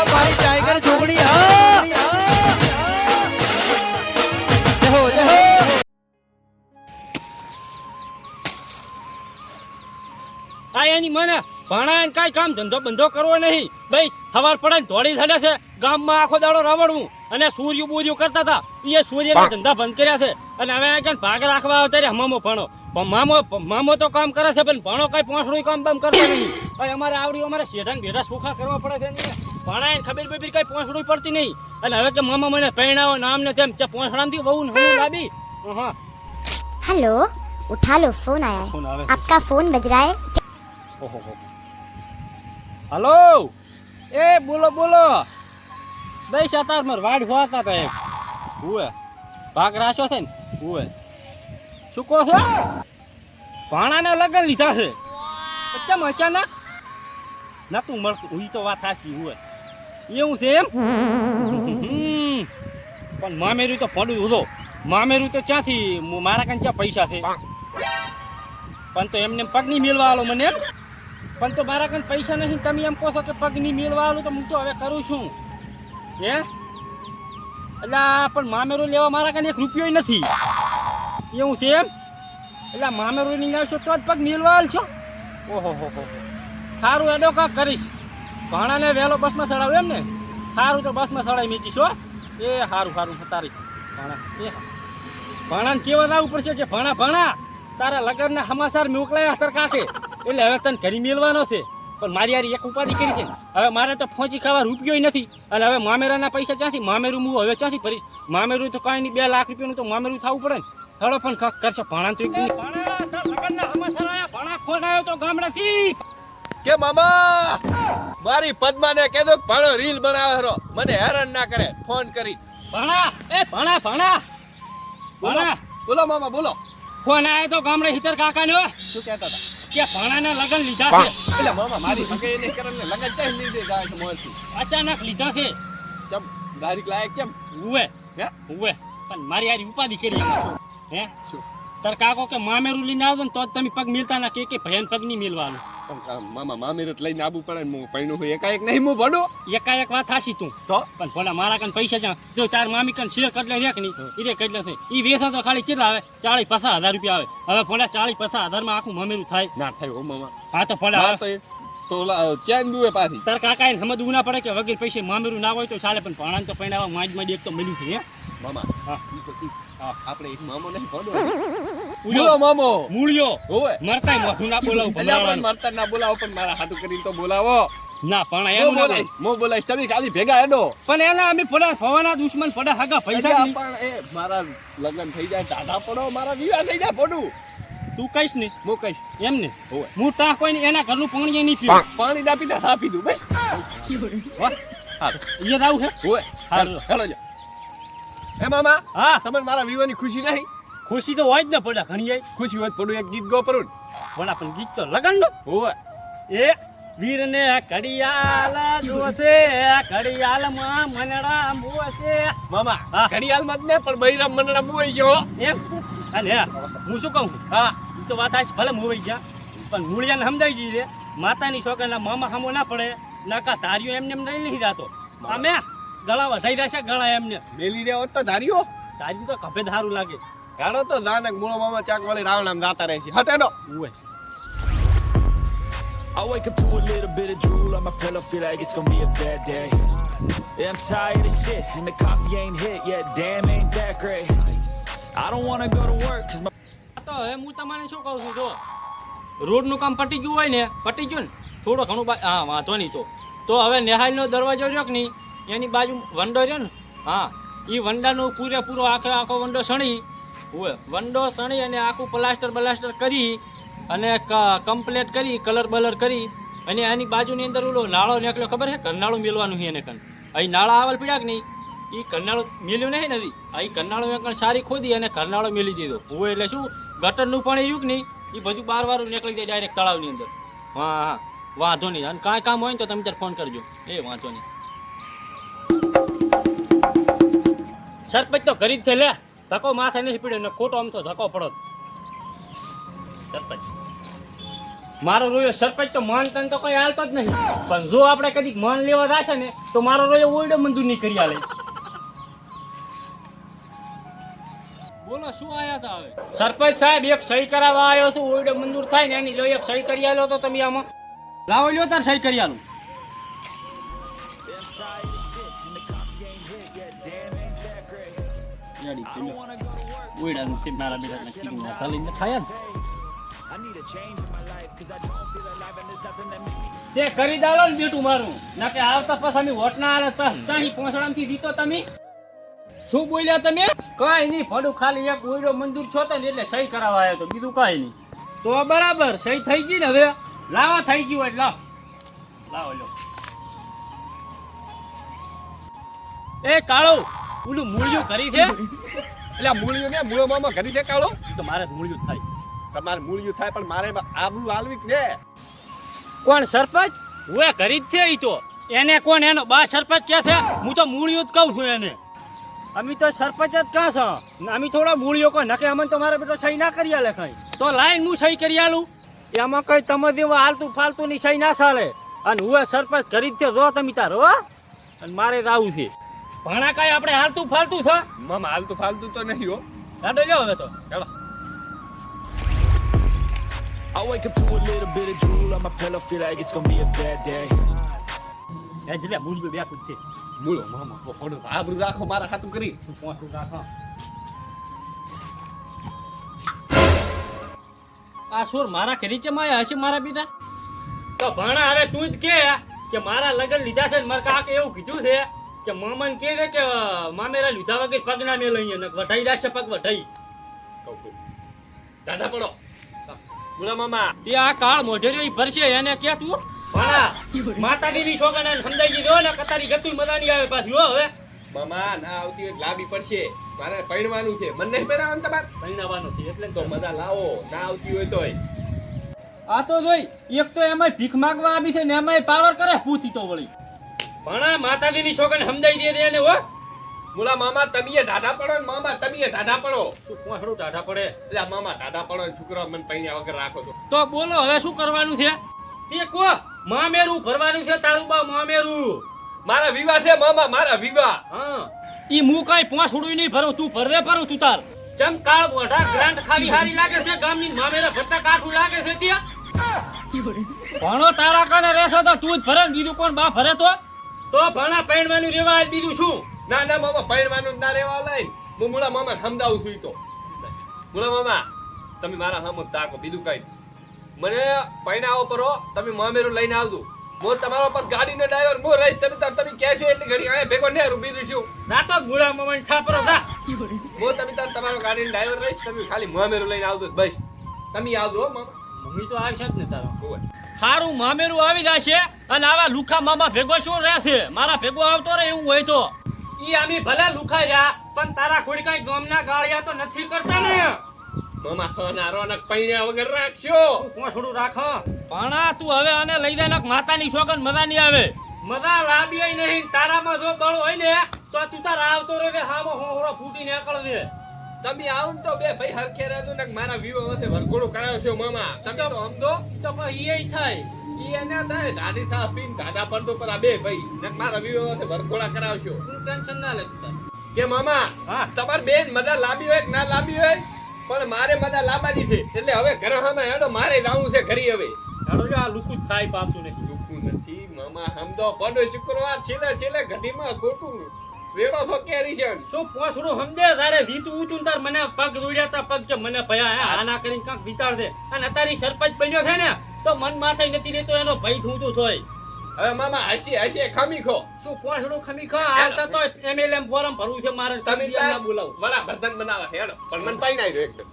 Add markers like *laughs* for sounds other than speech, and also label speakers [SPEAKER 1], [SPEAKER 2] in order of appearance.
[SPEAKER 1] હા મારી ટાઈગર છોકરી
[SPEAKER 2] આ એની મને. ભણાય કાંઈ કામ ધંધો બંધો કરવો નહીં. ભાઈ સવાર પડે ધોળી થડે છે. ગામમાં આખો દાડો રવડવું. અને સૂર્ય બૂર્યું કરતા હતા. એ સૂર્યના ધંધા બંધ કર્યા છે. અને હવે કે ભાગ રાખવા આવતા રે હમામો ભણો. મામો મામો તો કામ કરે છે પણ ભણો કઈ પોસડું કામ બામ કરતો નહીં. ભાઈ અમારે આવડી અમારે શેઢાને ભેઢા સુખા કરવા પડે છે ભણાય ખબર બબીર કઈ પોસડું પડતી નહીં. અને હવે કે મામા મને પહેણાવો નામ ને તેમ ચા પોસડામાંથી બહુ નવું લાવી હા હેલો ઉઠા
[SPEAKER 3] લો
[SPEAKER 2] ફોન આયા
[SPEAKER 3] આપકા ફોન બજ રહા હે?
[SPEAKER 2] ઓહો હલો? એ, બોલો બોલો. બે સાતાર માર વાડ ભોતા તો એમ. હુએ ભાગ રાશો છે ને હુએ કહો છો? ભાણાને લગન લીધા છે. ચમ અચાનક? નતું મળતું. હું તો વાત થાશી હુએ એવું છે એમ. પણ મામેરું તો પડ્યું ઉધો મામેરું તો ક્યાંથી, મારા કાંઈ ક્યાં પૈસા છે? પણ તો એમને પગની મેળવા આલો મને એમ. પણ તો મારા કાન પૈસા નહીં, તમે એમ કહો છો કે પગ નહીં મેળવા તો હું તો હવે કરું છું. હે? એટલે પણ મામેરું લેવા મારા કાન એક રૂપિયો નથી. એવું છે એમ? એટલે મામેરું નહીં આવશો તો જ પગ મેળવા છો. ઓહો, હો હો સારું એડો કાંક કરીશ. ભાણાને વહેલો બસમાં ચડાવું એમ ને સારું તો બસમાં ચડાવી મીચીશ, હો. એ સારું સારું તારી ભાણા, એ. ભાણાને કેવા લાવવું પડશે કે, ભાણા ભાણા, તારા લગ્નના સમાચાર મોકલાયા સરકાર કાકે એટલે હવે તને ઘરી મેળવાનો છે. પણ મારી યાર એક ઉપાધિ કરી છે. હવે મારે તો ફોંચી ખાવા રૂપિયો નથી. અને હવે મામેરાના પૈસા ક્યાંથી? મામેરું હું હવે ક્યાંથી ભરીશ? મામેરું તો કાંઈ નહીં બે લાખ રૂપિયાનું તો મામેરું થવું પડે ને. હળો પણ કરશે ભાણા તો ભાણા, ફોન આવ્યો તો ગામડેથી.
[SPEAKER 1] કે મામા મારી પદ્માને કહેજો કે ભાણો રીલ બનાવે હરો. મને હેરાન ના કરે. ફોન કરી.
[SPEAKER 2] ભાણા એ ભાણા ભાણા.
[SPEAKER 1] બોલો
[SPEAKER 2] ભાણા.
[SPEAKER 1] બોલો મામા બોલો.
[SPEAKER 2] ફોન આવ્યો તો ગામડે હિતર કાકાનો
[SPEAKER 1] શું કહેતા હતા?
[SPEAKER 2] કે ભાણાના લગન લીધા છે.
[SPEAKER 1] એટલે મામા મારી પગે એને કરને ને લગન ચાહી નહીં દે જાય છે મોરથી
[SPEAKER 2] અચાનક લીધા છે.
[SPEAKER 1] ચમ ગાડી લાયક ચમ
[SPEAKER 2] ઉવે
[SPEAKER 1] હે?
[SPEAKER 2] હુવે પણ મારી આરી ઉપાધિ કરી. હે?
[SPEAKER 1] શું?
[SPEAKER 2] તાર કાકો કે મામેરું લઈને આવજો ને તો જ તમે પગ મિલતા ના કે કે ભયન પગ નહીં મિલવાનું.
[SPEAKER 1] પણ મામા મામીરત લઈને આબુ પડે ને હું પૈણું હોય એકાએક નહીં હું ભડું
[SPEAKER 2] એકાએક વાત હાસી તું.
[SPEAKER 1] તો?
[SPEAKER 2] પણ ભલા મારા કન પૈસા જા જો તાર મામી કન શેર કટલે રેક નહીં? ઈરે કટલે છે. ઈ વેસા તો ખાલી કેટલા આવે? ચાલીસ પચાસ હજાર રૂપિયા આવે. હવે ભલા ચાલીસ પચાસ હજારમાં આખું મામેરું થાય.
[SPEAKER 1] ના થાય હો મામા.
[SPEAKER 2] હા તો ભલા
[SPEAKER 1] તો ચેન દુવે પાછી.
[SPEAKER 2] તાર કાકા એને સમજવું ના પડે કે વગર પૈસે મામેરું ના હોય તો ચાલે પણ ભાણા તો પૈણાવા માંડ માંડ એક તો મળ્યું છે
[SPEAKER 1] મામા
[SPEAKER 2] હા.
[SPEAKER 1] પછી
[SPEAKER 2] હા.
[SPEAKER 1] આપણે એક મામો નહીં ભડો
[SPEAKER 2] ઉયો,
[SPEAKER 1] બોલો મામો?
[SPEAKER 2] મૂળિયો.
[SPEAKER 1] હોવે.
[SPEAKER 2] મરતા મોઢું ના બોલાવો
[SPEAKER 1] એટલે મરતા ના બોલાવો પણ મારા હાથું કરીને તો બોલાવો.
[SPEAKER 2] ના પણ એમ ના
[SPEAKER 1] બોલાય મો બોલાય તમે ખાલી ભેગા હેડો.
[SPEAKER 2] પણ એના અમે પડા ફવાના દુશ્મન પડા હાગા પૈસા
[SPEAKER 1] પણ એ મારા લગ્ન થઈ જાય દાદા પડો મારા વિવાહ થઈ જાય પડું.
[SPEAKER 2] તું કઈશ ને?
[SPEAKER 1] હું કહીશ.
[SPEAKER 2] એમ ને? હું ટા કોઈ ને એના ઘરનું પાણી નહીં પીવું.
[SPEAKER 1] પાણી ના પીતા હા પીધું બસ.
[SPEAKER 2] એ રાવ હે?
[SPEAKER 1] હોય
[SPEAKER 2] હાલો.
[SPEAKER 1] હેલો જા એ મામા?
[SPEAKER 2] હા.
[SPEAKER 1] તમને મારા વિવાહની ખુશી નહીં?
[SPEAKER 2] ખુશી તો હોય જ ને પડ્યા ઘણી આઈ.
[SPEAKER 1] ખુશી હોય પડું એક ગીત ગો પડું
[SPEAKER 2] પણ પણ ગીત તો લગનનું
[SPEAKER 1] હોય.
[SPEAKER 2] એ વીર ને કડિયાલ જોશે કડિયાલમાં મનડા મોશે
[SPEAKER 1] મામા
[SPEAKER 2] હા.
[SPEAKER 1] માં ને પણ બૈરામ મનડા મુવાઈ ગયો.
[SPEAKER 2] એમ? અને હા, હું શું કહું?
[SPEAKER 1] હા.
[SPEAKER 2] તો વાત આજ ભલે મોવાઈ ગયા પણ મૂળિયાને સમજાઈ જઈએ માતાની છોકરાના મામા હામો ના પડે નાકા તારીઓ એમને એમ નહીં નહીં જાતો અમે ગળા વધાઈ દેશે ગળા એમને
[SPEAKER 1] મેલી રહ્યા હોત તો ધાર્યો
[SPEAKER 2] તારી તો કભે ધારું લાગે
[SPEAKER 1] ગાડો તો જાનક મૂળો મામા ચાક વાળી રાવણ આમ જાતા રહે છે હટેડો
[SPEAKER 2] ઉવે
[SPEAKER 4] I wake up to a little bit of drool on my pillow, feel like it's gonna be a bad day. Yeah, I'm tired of shit, and the coffee ain't hit yet. Damn, ain't that great. I don't wanna go to work, cause my
[SPEAKER 2] તો હવે હું તમને શું કહું છું જો રોડનું કામ પટી ગયું હોય ને પટી ગયું ને થોડો ઘણું હા વાંધો નહીં તો તો હવે નેહાલનો દરવાજો રહ્યો નહીં એની બાજુ વંડો છે ને? હા. એ વંડાનો પૂરેપૂરો આખો આખો વંડો સણી. હોય વંડો સણી અને આખું પ્લાસ્ટર બલાસ્ટર કરી અને કમ્પ્લેટ કરી કલર બલર કરી અને એની બાજુની અંદર ઓલો નાળો નીકળ્યો ખબર છે? કરનાળું મેળવાનું છે એને કન અહીં નાળા આવલ પીડાક નહીં એ કરનાળું મેલ્યું નહીં નથી આ ઈ કરનાળો એકણ સારી ખોદી અને કરનાળો મેલી દીધો. હું એટલે શું? ગટરનું પાણી રહ્યું કે નહીં? એ પછી બાર વાર નીકળી જાય ડાયરેક્ટ તળાવની અંદર. હા હા. વાંધો નહીં. અને કાંઈ કામ હોય ને તો તમે ત્યારે ફોન કરજો. એ વાંધો નહીં. સરપંચ તો કરી છે લે. ધક્કો માથે નહીં પીડ્યો ને ખોટો આમ તો ધક્કો પડો. સરપંચ. મારો રોયો સરપંચ તો માન તન તો કઈ હાલતો જ નહીં. પણ જો આપણે કદીક માન લેવા જશે ને, તો મારો રોયો ઓયડો મંદુ નહીં કરી આલે. બોલો, શું આયા હતા હવે? સરપંચ સાહેબ, એક સહી કરાવવા આવ્યો છું ઓયડો મંજૂર થાય ને એની જો એક સહી કરી આલો તો તમે આમાં લાવો લ્યો તાર સહી કરી આલું.
[SPEAKER 4] A change in my life, cause I don't feel alive, and there's nothing that makes me.
[SPEAKER 2] તે કરી દાલો ને બેટું મારું. ના કે આવતા પછી અમે વોટ ના આલે તો તાણી પોસડામથી દીતો તમે. શું બોલ્યા તમે? કઈ નહીં ફડું ખાલી એક ઉયડો મંજૂર છો તો ને એટલે સહી કરાવવા આવ્યો તો બીજું કઈ નહીં. તો બરાબર સહી થઈ ગઈ ને હવે? લાવા થઈ ગયું એટલે લાવ. લાવો લો એ કાળો ઓલું મૂળિયું કરી છે?
[SPEAKER 1] એટલે મૂળિયું ને મૂળો મામા કરી છે કાળો?
[SPEAKER 2] તો મારે મૂળિયું થાય.
[SPEAKER 1] તમારે મૂળિયું થાય પણ મારે આબરૂ આલવી છે.
[SPEAKER 2] કોણ સરપંચ? હું કરી જ છે ઈ તો. એને કોણ એનો બા સરપંચ કે છે? હું તો મૂળિયું જ કહું છું એને. અમે તો સરપંચ જ કાં છો. અમે થોડા મૂળિયો કહો નકે અમને તો મારા બેટો સહી ના કરી આલે કઈ. તો લાઈન હું સહી કરી આલું? એમાં કઈ તમે દેવો હાલતું ફાલતું ની સહી ના ચાલે. અને હું સરપંચ કરી જ છે જો તમે તારો હો. અને મારે જ આવું છે. ભણા કઈ આપણે હાલતું ફાલતું છે?
[SPEAKER 1] મામા હાલતું ફાલતું તો નહીં હો.
[SPEAKER 2] ગાડો લ્યો હવે તો.
[SPEAKER 1] ચાલો
[SPEAKER 4] I wake up to a little bit of drool on my pillow, feel like it's gonna be a bad day.
[SPEAKER 2] એ જ લે મૂળિયું બે કુદ છે.
[SPEAKER 1] મૂળો મામા ફોડો આબરૂ રાખો મારા ખાતું કરી.
[SPEAKER 2] તું પોસું રાખો. આ સુર મારા કરી છે માયા હશે મારા બેટા તો ભાણા હવે તું જ કે કે મારા લગન લીધા છે ને મારે કાકે એવું કીધું છે? કે મામાને કે છે કે મામેરા લીધા વગર પગ ના મેં અહીંયા ને વઢાઈ જશે પગ વઢાઈ.
[SPEAKER 1] દાદા પડો. મૂળો મામા.
[SPEAKER 2] તે આ કાળ મોઢેરી ભરશે એને કે તું? ભણા *laughs* માતાજીની છોકરાને સમજાઈ દીધો ને કતારી ગતું મજા નહીં આવે પાછી હો હવે.
[SPEAKER 1] મામા ના આવતી હોય તો લાંબી પડશે. મારે પૈણવાનું છે. મને નહીં પહેરાવાનું તમારે?
[SPEAKER 2] પરિણામવાનું છે એટલે
[SPEAKER 1] તો મજા લાવો. ના આવતી હોય તોય.
[SPEAKER 2] આ તો જોઈ એક તો એમાંય ભીખ માગવા આવી છે ને એમાંય પાવર કરે પૂછી તો વળી. ભણા માતાજીની છોકરાને સમજાઈ દે ને હો.
[SPEAKER 1] બોલા, મામા, તમે ઢાઢા પડો મામા, તમે ઢાઢા પડો.
[SPEAKER 2] તું કોણ ટાઢા પડે?
[SPEAKER 1] એટલે મામા ઢાઢા પડો ને, છોકરા મને પૈણ્યા વગર રાખો તો
[SPEAKER 2] તો બોલો, હવે શું કરવાનું છે? તે કો મામેરું ભરવાનું છે તારું બા મામેરું.
[SPEAKER 1] મારા વિવાહ છે, મામા, મારા વિવાહ.
[SPEAKER 2] હા. ઈ હું કઈ પોસડું નહીં ભરું, તું ભરવે ભરું તું તાર. ચમ કાળ મોઢા ગ્રાન્ટ ખાલી હારી લાગે છે, ગામની મામેરા ભરતા કાઠું લાગે છે ત્યાં? ભણો તારા કને રહેશો તો તું જ ભરે બીજું કોણ બા ભરે તો? તો ભણા પૈણવાનું રેવાય બીજું શું?
[SPEAKER 1] ના ના મામા પૈણવાનું ના રહેવા લાય હું મૂળા મામા સમજાવું છું તો. મુળા મામા તમે મારા હમ તાકો બીજું કઈ મને પૈણાવો પરો તમે મામેરું લઈને આવજો. મો તમારો પર ગાડીનો ડ્રાઈવર મો રહીશ તમે તાર- તમે કહેશો એટલી ઘડી અહીંયા ભેગો ને બીજું શું?
[SPEAKER 2] ના તો ગુળા મમન છાપરો થા
[SPEAKER 1] મો તમે તાર તમારો ગાડીનો ડ્રાઈવર રહી તમે ખાલી મામેરું લઈને આવજો બસ. તમે આવજો મામા.
[SPEAKER 2] મમ્મી તો આવશે જ ને તારો.
[SPEAKER 1] હોવે.
[SPEAKER 2] હારું મામેરું આવી જશે અને આવા લુખા મામા ભેગો શું રહેશે? મારા ભેગો આવતો રહે એવું હોય તો. ઈ આમી ભલે લુખા રહ્યા પણ તારા ખોડી કઈ ગામના ગાળિયા તો નથી કરતા ને.
[SPEAKER 1] મામા સોના રોનક પૈણ્યા વગર હું
[SPEAKER 2] થોડું રાખો પણ તું હવે આને લઈ જાય ને માતાની શોગન મજા નહીં આવે. મજા લાવી નહીં. તારામાં જો બળ હોય ને તો તું તારા આવતો રહે હામો હોહરો ફૂટી નીકળ દે
[SPEAKER 1] તમે આવો ને તો બે ભાઈ હરખે રહેજો ને મારા વિવો વખતે વરઘોડો કરાયો છે મામા. તમે તો સમજો?
[SPEAKER 2] તો ઈ થાય.
[SPEAKER 1] ઈ એને થાય દાદી સા પીન દાદા પડતો પર આ બે ભાઈ. ને મારા વિવો વખતે વરઘોડા કરાવશો.
[SPEAKER 2] તું ટેન્શન ના લેતા
[SPEAKER 1] કે મામા
[SPEAKER 2] હા.
[SPEAKER 1] તમાર બેન મજા લાંબી હોય કે ના લાંબી હોય? પણ મારે મજા લાંબાની છે. એટલે હવે ઘરે સામે હેડો મારે લાવવું છે ઘરી હવે.
[SPEAKER 2] હેડો જો આ લુકુ જ થાય પાછું ને.
[SPEAKER 1] દુખું નથી મામા સમજો. પડો શુક્રવાર છેલ્લે છેલ્લે ઘડીમાં ખોટું. રેડો છો કેરી છે
[SPEAKER 2] શું પોસડું સમજે? તારે વીત ઊંચું તાર મને પગ દોડ્યા તા પગ છે મને ભયા હે? આના કરીને કાંક વિચાર દે અને અત્યારે સરપંચ બન્યો છે ને તો મન માથે નથી રહેતો એનો ભય થૂતું થોય.
[SPEAKER 1] હવે મામા હસી હસી ખમી ખો.
[SPEAKER 2] શું પોસડું ખમી ખો? આ તો એમએલએમ ફોરમ ભરવું છે મારે
[SPEAKER 1] તમે
[SPEAKER 2] બોલાવો.
[SPEAKER 1] વડા બર્તન બનાવે છે હેડો. પણ મન પાઈ નાખ્યો એકદમ.